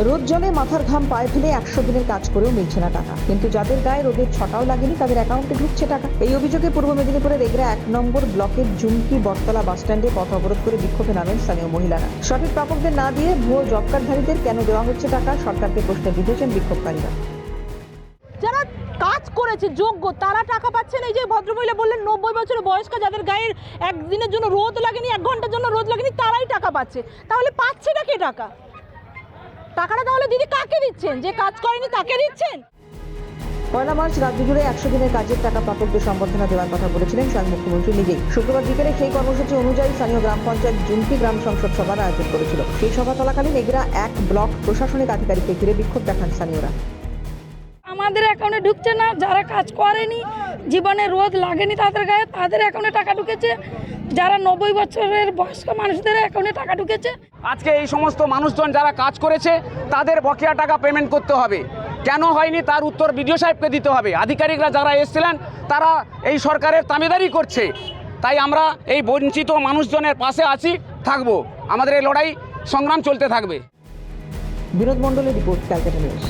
রোদ জলে মাথার ঘাম পায়ে ফেলে একশো দিনের কাজ করেও মিলছে না টাকা। কিন্তু যাদের গায়ে রোদের ছটাও লাগেনি, তাদের অ্যাকাউন্টে ঢুকছে টাকা। এই অভিযোগে পূর্ব মেদিনীপুরের এগরা এক নম্বর ব্লকের জুমকি বটতলা বাসস্ট্যান্ডে পথ অবরোধ করে বিক্ষোভে নামেন স্থানীয় মহিলারা। সঠিক প্রাপকদের না দিয়ে ভুয়ো জব কার্ডধারীদের কেন দেওয়া হচ্ছে টাকা, সরকারকে প্রশ্নে বিধেছেন বিক্ষোভকারীরা। যারা কাজ করেছে, যোগ্য, তারা টাকা পাচ্ছেন। এই যে ভদ্রমহিলা বললেন, নব্বই বছরের বয়স্ক, যাদের গায়ের একদিনের জন্য রোদ লাগেনি, এক ঘণ্টার জন্য রোদ লাগেনি, তারাই টাকা পাচ্ছে। তাহলে পাচ্ছে না কে টাকা? টাকাটা তাহলে দিদি কাকে দিচ্ছেন? যে কাজ করেনি তাকে দিচ্ছেন? পয়লা মার্চ, রাজ্য জুড়ে একশো দিনের কাজের টাকা প্রাপকদের সম্বর্ধনা দেওয়ার কথা বলেছিলেন স্বয়ং মুখ্যমন্ত্রী নিজেই। শুক্রবার বিকেলে সেই কর্মসূচি অনুযায়ী স্থানীয় গ্রাম পঞ্চায়েত জুমকি গ্রাম সংসদ সভার আয়োজন করেছিল। সেই সভা চলাকালীন এগরা এক ব্লক প্রশাসনিক আধিকারিককে ঘিরে বিক্ষোভ দেখান স্থানীয়রা। আমাদের অ্যাকাউন্টে ঢুকছে না যারা কাজ করেনি জীবনে রোদ লাগেনি তাদের গায়ে তাদের অ্যাকাউন্টে টাকা ঢুকেছে। যারা নব্বই বছরের বয়স্ক মানুষদের অ্যাকাউন্টে টাকা ঢুকেছে। আজকে এই সমস্ত মানুষজন যারা কাজ করেছে তাদের বকেয়া টাকা পেমেন্ট করতে হবে। কেন হয়নি তার উত্তর বিডিও সাহেবকে দিতে হবে? আধিকারিকরা যারা এসেছিলেন তারা এই সরকারের তামেদারি করছে। তাই আমরা এই বঞ্চিত মানুষজনের পাশে আছি থাকব। আমাদের এই লড়াই সংগ্রাম চলতে থাকবে। বিনোদ মণ্ডলের রিপোর্ট ক্যালকাটা নিউজ।